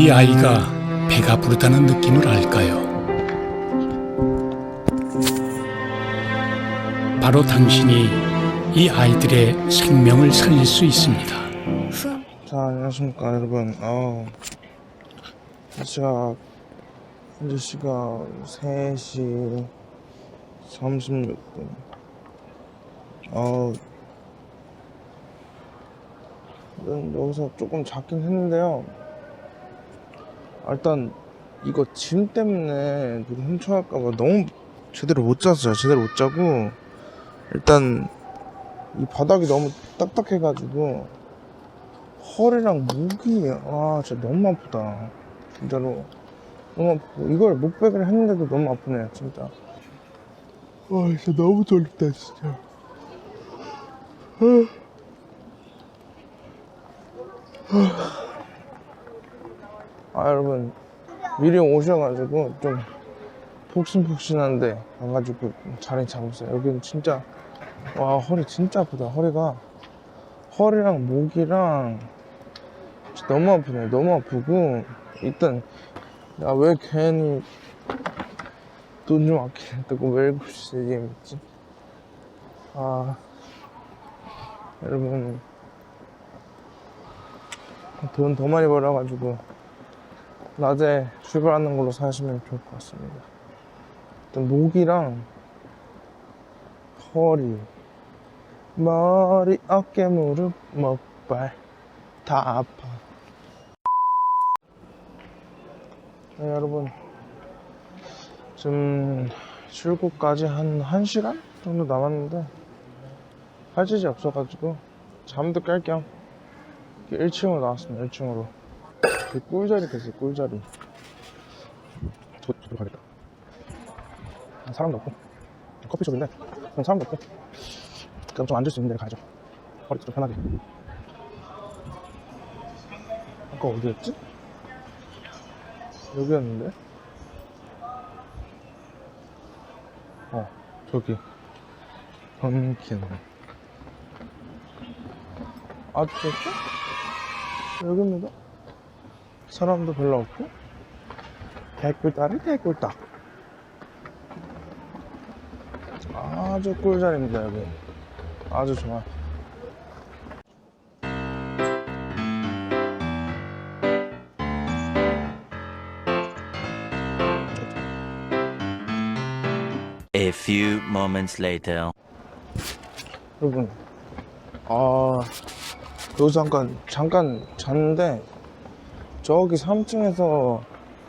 이 아이가 배가 부르다는 느낌을 알까요? 바로 당신이 이 아이들의 생명을 살릴 수 있습니다. 자, 안녕하십니까, 여러분. 어, 시각, 현재 시각 3시 36분. 어, 는 여기서 조금 작긴 했는데요. 아, 일단, 이거 짐 때문에 누구 훔쳐갈까봐 너무 제대로 못 잤어요. 제대로 못 자고, 일단, 이 바닥이 너무 딱딱해가지고, 허리랑 목이 아 진짜 너무 아프다. 진짜로. 너무 아프고. 이걸 목베개를 했는데도 너무 아프네 진짜. 아 진짜 너무 졸립다 진짜 아 여러분. 미리 오셔가지고 좀 폭신폭신한데 가가지고 자리 잡으세요. 여기는 진짜 와 허리 진짜 아프다 허리가. 허리랑 목이랑 너무 아프네 너무 아프고. 일단 나왜 괜히 돈 좀 아끼겠다고 왜 그러지 얘기했지 아 여러분. 돈 더 많이 벌어가지고 낮에 출발하는 걸로 사시면 좋을 것 같습니다 일단 목이랑 허리 머리, 어깨, 무릎, 목발 다 아파. 네, 여러분 지금 출국까지 한 1시간 정도 남았는데 할 짓이 없어가지고 잠도 깰 겸 1층으로 나왔습니다. 1층으로 그 꿀자리 됐어요. 꿀자리 저, 저로 가겠다. 사람도 없고 커피숍인데 그냥 사람도 없고 그럼 좀 앉을 수 있는 데를 가야죠. 허리 좀 편하게. 아까 어디였지? 여기였는데? 어, 저기. 던킨. 아주 좋죠? 여기입니다. 사람도 별로 없고. 개꿀다리 개꿀딱. 아주 꿀자리입니다, 여기. 아주 좋아. A few moments later. 여러분, 아, 여기서 잠깐, 잠깐 잤는데, 저기 3층에서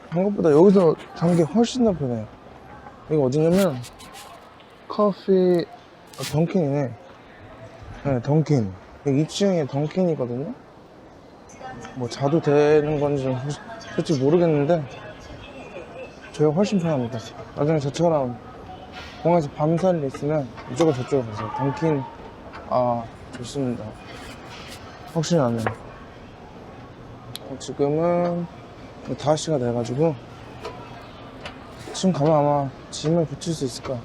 한 것보다 여기서 잔 게 훨씬 더 편해요. 이거 어디냐면, 커피, 아, 던킨이네. 네, 던킨. 2층에 던킨이거든요? 뭐 자도 되는 건지 솔직히 모르겠는데, 저희가 훨씬 편합니다. 나중에 저처럼 공항에서 밤살 일 있으면 무조건 저쪽으로 가세요. 던킨, 아, 좋습니다. 확실히 나네요. 어, 지금은 5시가 돼가지고, 지금 가면 아마 짐을 붙일 수 있을 거야.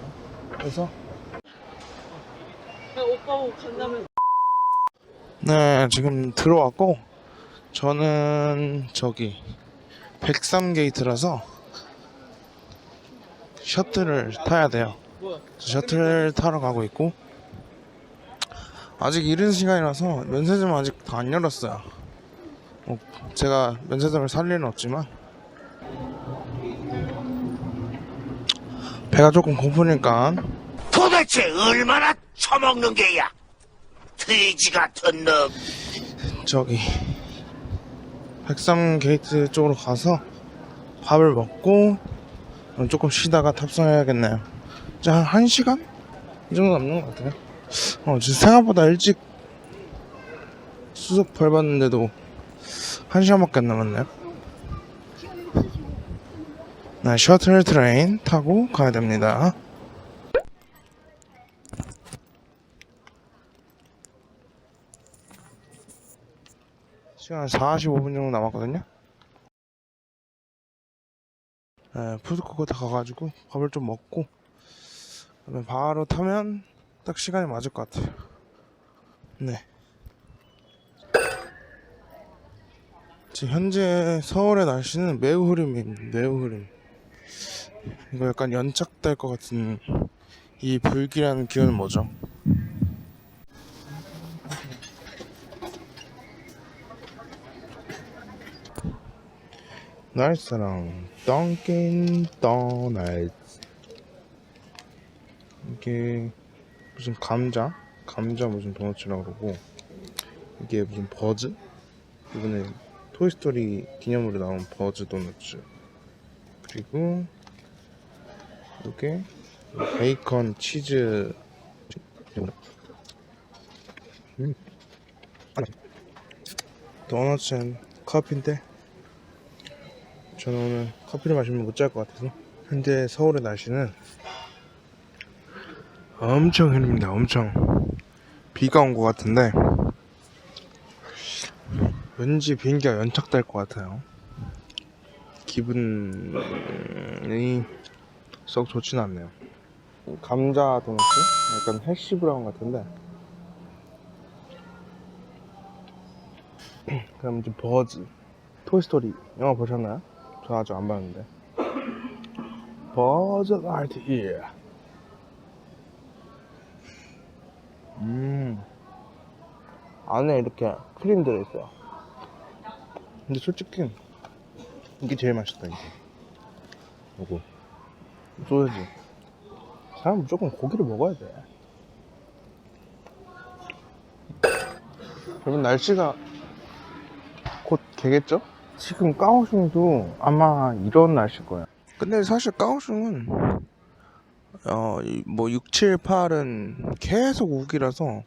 그래서, 간다면 네, 지금 들어왔고, 저는 저기, 103 게이트라서, 셔틀을 타야 돼요. 셔틀 타러 가고 있고, 아직 이른 시간이라서 면세점 아직 다 안 열었어요. 뭐, 제가 면세점을 살 일은 없지만, 배가 조금 고프니까, 도대체 얼마나 처먹는 게야? 돼지 같은 놈. 저기 103 게이트 쪽으로 가서 밥을 먹고 조금 쉬다가 탑승해야겠네요. 이제 한 1시간? 이 정도 남는 것 같아요. 어, 진짜 생각보다 일찍 수속 밟았는데도 1시간밖에 안 남았네요. 네, 셔틀 트레인 타고 가야 됩니다. 시간 45분 정도 남았거든요. 네, 푸드코트 다 가가지고 밥을 좀 먹고 그다음에 바로 타면 딱 시간이 맞을 것 같아요. 네. 지금 현재 서울의 날씨는 매우 흐림입니다. 매우 흐림. 이거 약간 연착될 것 같은 이 불길한 기운은 뭐죠? 날사랑 던킨 도날드 이게 무슨 감자? 감자 무슨 도넛이라고 그러고 이게 무슨 버즈? 이번에 토이스토리 기념으로 나온 버즈 도넛츠 그리고 이게 베이컨 치즈 음. 도넛은 커피인데 저는 오늘 커피를 마시면 못 잘 것 같아서 현재 서울의 날씨는 엄청 흐립니다 엄청 비가 온 것 같은데 왠지 비행기가 연착될 것 같아요. 기분이 썩 좋진 않네요. 감자 도넛 약간 해시 브라운 같은데? 그럼 이제 버즈. 토이스토리 영화 보셨나요? 저 아직 안 봤는데. 버즈 라이트이어 음. 안에 이렇게 크림 들어있어요 근데 솔직히 이게 제일 맛있다 이게 요거 소세지 사람 무조건 고기를 먹어야 돼 여러분 날씨가 곧 개겠죠? 지금 까오슝도 아마 이런 날씨일 거예요. 근데 사실 까오슝은 어, 이뭐 6, 7, 8은 계속 우기라서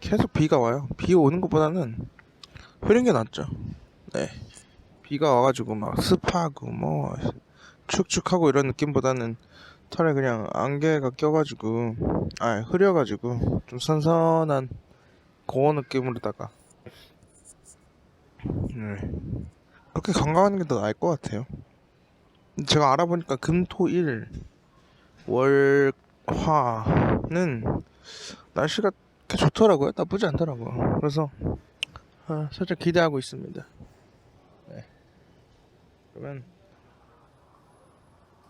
계속 비가 와요. 비 오는 것보다는 흐린 게 낫죠. 네. 비가 와가지고 막 습하고 뭐 축축하고 이런 느낌보다는 차라리 그냥 안개가 껴가지고 아 흐려가지고 좀 선선한 고원 느낌으로다가 네. 그렇게 관광하는 게 더 나을 것 같아요. 제가 알아보니까 금토일 월화는 날씨가 꽤 좋더라고요. 나쁘지 않더라고요. 그래서 아, 살짝 기대하고 있습니다. 네. 그러면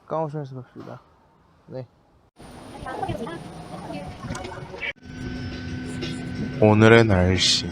까오션에서 봅시다. 네. 오늘의 날씨